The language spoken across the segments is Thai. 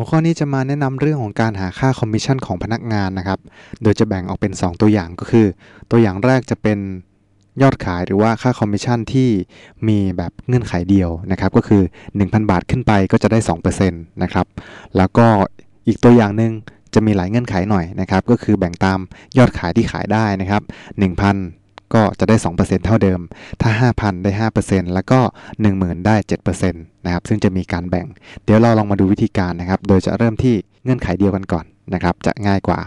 หัวข้อนี้จะมาแนะนำเรื่องของการหาค่าคอมมิชชั่นของพนักงานนะครับ โดยจะแบ่งออกเป็น 2 ตัวอย่างก็คือ ตัวอย่างแรกจะเป็นยอดขายหรือว่าค่าคอมมิชชั่นที่มีแบบเงื่อนไขเดียวนะครับ ก็คือ 1,000 บาทขึ้นไปก็จะได้ 2%นะครับ แล้วก็อีกตัวอย่างหนึ่งจะมีหลายเงื่อนไขหน่อยนะครับ ก็คือแบ่งตามยอดขายที่ขายได้นะครับ1,000 ก็จะได้ 2%เท่าเดิม ถ้า 5,000 ได้ 5%แล้วก็ 10,000 ได้ 7%นะครับ ซึ่งจะมีการแบ่ง เดี๋ยวเราลองมาดูวิธีการนะครับ โดยจะเริ่มที่เงื่อนไขเดียวกันก่อนนะครับ จะง่ายกว่า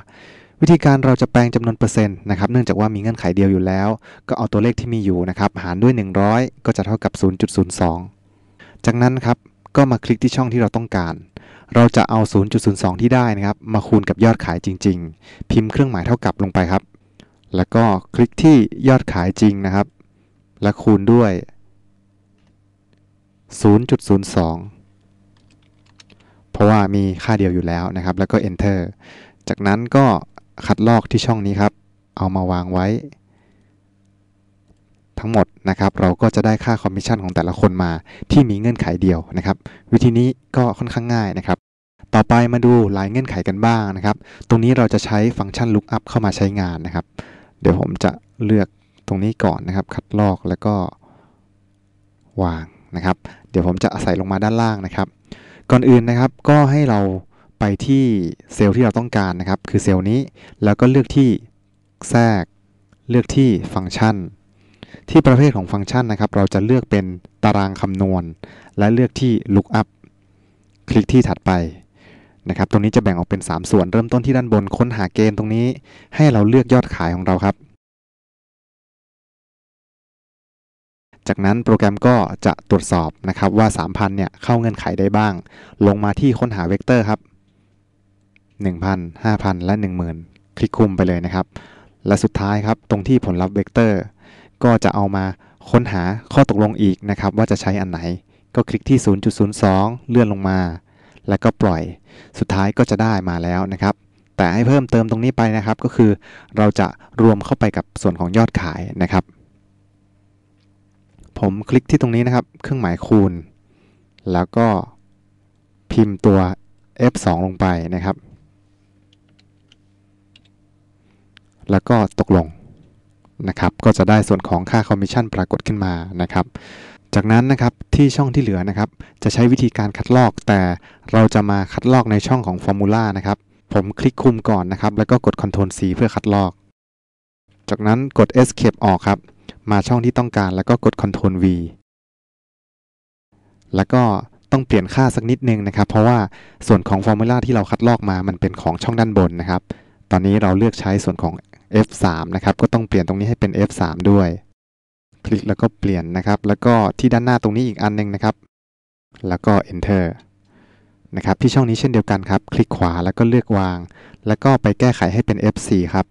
วิธีการเราจะแปลงจำนวนเปอร์เซ็นต์นะครับ เนื่องจากว่ามีเงื่อนไขเดียวอยู่แล้ว ก็เอาตัวเลขที่มีอยู่นะครับ หารด้วย 100 ก็จะเท่ากับ 0.02 จากนั้นครับ ก็มาคลิกที่ช่องที่เราต้องการ เราจะเอา 0.02 ที่ได้นะครับ มาคูณกับยอดขายจริง ๆ พิมพ์เครื่องหมายเท่ากับลงไปครับ แล้วก็คลิกที่ยอดขายจริงนะครับ และคูณด้วย 0.02 เพราะว่ามีค่าเดียวอยู่แล้วนะครับ แล้วก็ enter จากนั้นก็คัดลอกที่ช่องนี้ครับ เอามาวางไว้ ทั้งหมดนะครับ เราก็จะได้ค่าคอมมิชชั่นของแต่ละคนมาที่มีเงื่อนไขเดียวนะครับ วิธีนี้ก็ค่อนข้างง่ายนะครับต่อไปมาดูหลายเงื่อนไขกันบ้างนะครับ ตรงนี้เราจะใช้ฟังก์ชัน lookup เข้ามาใช้งานนะครับ เดี๋ยวผมจะเลือกตรงนี้ก่อนนะครับ คัดลอกแล้วก็วางนะครับ เดี๋ยวผมจะใส่ลงมาด้านล่างนะครับ ก่อนอื่นนะครับก็ให้เราไปที่เซลล์ที่เราต้องการนะครับ คือเซลล์นี้แล้วก็เลือกที่แทรก เลือกที่ฟังก์ชัน ที่ประเภทของฟังก์ชันนะครับ เราจะเลือกเป็นตารางคำนวณ และเลือกที่ lookup คลิกที่ถัดไป นะครับตรงนี้จะแบ่งออกเป็น 3 ส่วนเริ่มต้นที่ด้านบนค้นหาเกณฑ์ตรงนี้ ให้เราเลือกยอดขายของเราครับ จากนั้นโปรแกรมก็จะตรวจสอบนะครับว่า 3,000เนี่ยเข้าเงื่อนไขได้บ้าง ลงมาที่ค้นหาเวกเตอร์ครับ 1,000 5,000 และ 10,000 คลิกคุมไปเลยนะครับ และสุดท้ายครับตรงที่ผลลัพธ์เวกเตอร์ ก็จะเอามาค้นหาข้อตกลงอีกนะครับว่าจะใช้อันไหน ก็คลิกที่ 0.02 เลื่อนลงมา แล้วก็ปล่อย สุดท้ายก็จะได้มาแล้วนะครับ แต่ให้เพิ่มเติมตรงนี้ไปนะครับ ก็คือเราจะรวมเข้าไปกับส่วนของยอดขายนะครับ ผมคลิกที่ตรงนี้นะครับ เครื่องหมายคูณ แล้วก็พิมพ์ตัว F2 ลงไปนะครับ แล้วก็ตกลงนะครับ ก็จะได้ส่วนของค่าคอมมิชชั่นปรากฏขึ้นมานะครับ จากนั้นนะครับที่ช่องที่เหลือนะครับจะใช้วิธีการคัดลอก แต่เราจะมาคัดลอกในช่องของ Formula นะครับ ผมคลิกคุมก่อนนะครับ แล้วก็กด Ctrl C เพื่อคัดลอก จากนั้นกด Escape ออกครับ มาช่องที่ต้องการแล้วก็กด Ctrl V แล้วก็ต้องเปลี่ยนค่าสักนิดนึงนะครับ เพราะว่าส่วนของ Formula ที่เราคัดลอกมามันเป็นของช่องด้านบนนะครับ ตอนนี้เราเลือกใช้ส่วนของ F3 นะครับก็ต้องเปลี่ยนตรงนี้ให้เป็น F3 ด้วย คลิกแล้วก็เปลี่ยนนะครับ แล้วก็ที่ด้านหน้าตรงนี้อีกอันนึงนะครับ แล้วก็ Enter นะครับที่ช่องนี้เช่นเดียวกันครับ คลิกขวาแล้วก็เลือกวาง แล้วก็ไปแก้ไขให้เป็น F4 ครับ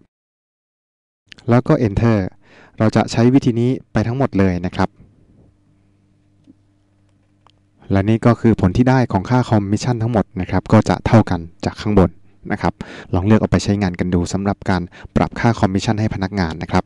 แล้วก็ Enter เราจะใช้วิธีนี้ไปทั้งหมดเลยนะครับ และนี่ก็คือผลที่ได้ของค่าคอมมิชชั่นทั้งหมดนะครับ ก็จะเท่ากันจากข้างบนนะครับ ลองเลือกเอาไปใช้งานกันดูสำหรับการปรับค่าคอมมิชชั่นให้พนักงานนะครับ